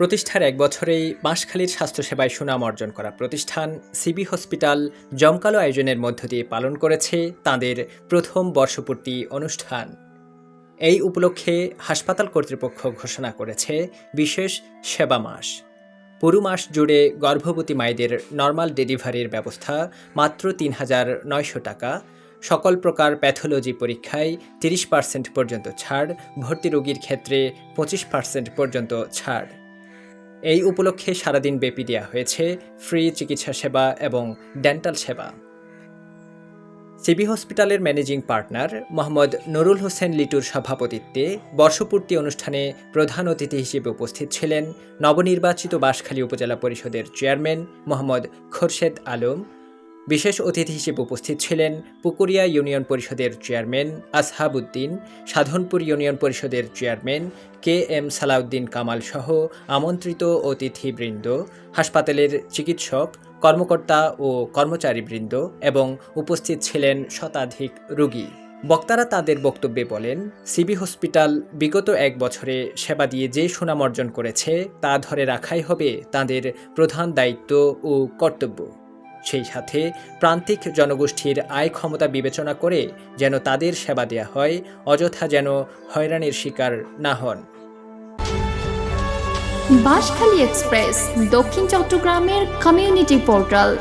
প্রতিষ্ঠার এক বছরেই বাঁশখালীর স্বাস্থ্যসেবায় সুনাম অর্জন করা প্রতিষ্ঠান সিবি হসপিটাল জমকালো আয়োজনের মধ্য দিয়ে পালন করেছে তাদের প্রথম বর্ষপূর্তি অনুষ্ঠান। এই উপলক্ষে হাসপাতাল কর্তৃপক্ষ ঘোষণা করেছে বিশেষ সেবা মাস। পুরো মাস জুড়ে গর্ভবতী মায়েদের নর্মাল ডেলিভারির ব্যবস্থা মাত্র তিন হাজার নয়শো টাকা। সকল প্রকার প্যাথোলজি পরীক্ষায় তিরিশ পার্সেন্ট পর্যন্ত ছাড়, ভর্তি রোগীর ক্ষেত্রে পঁচিশ পার্সেন্ট পর্যন্ত ছাড়। এই উপলক্ষে সারাদিন ব্যাপী দেওয়া হয়েছে ফ্রি চিকিৎসা সেবা এবং ডেন্টাল সেবা। সিবি হসপিটালের ম্যানেজিং পার্টনার মোহাম্মদ নুরুল হোসেন লিটুর সভাপতিত্বে বর্ষপূর্তি অনুষ্ঠানে প্রধান অতিথি হিসেবে উপস্থিত ছিলেন নবনির্বাচিত বাঁশখালী উপজেলা পরিষদের চেয়ারম্যান মোহাম্মদ খোরশেদ আলম বিশেষ অতিথি হিসেবে উপস্থিত ছিলেন পুকুরিয়া ইউনিয়ন পরিষদের চেয়ারম্যান আসহাবুদ্দিন, সাধনপুর ইউনিয়ন পরিষদের chairman K M Salauddin Kamal সহ আমন্ত্রিত অতিথিবৃন্দ, হাসপাতালের চিকিৎসক, কর্মকর্তা ও কর্মচারীবৃন্দ এবং উপস্থিত ছিলেন শতাধিক রোগী। বক্তারা তাদের বক্তব্যে বলেন, সিবি হসপিটাল বিগত এক বছরে সেবা দিয়ে যে সুনাম অর্জন করেছে তা ধরে রাখাই হবে তাদের প্রধান দায়িত্ব ও কর্তব্য। সেই সাথে প্রান্তিক জনগোষ্ঠীর আয় ক্ষমতা বিবেচনা করে যেন তাদের সেবা দেয়া হয়, অযথা যেন হয়রানির শিকার না হন। বাঁশখালী এক্সপ্রেস, দক্ষিণ চট্টগ্রামের কমিউনিটি পোর্টাল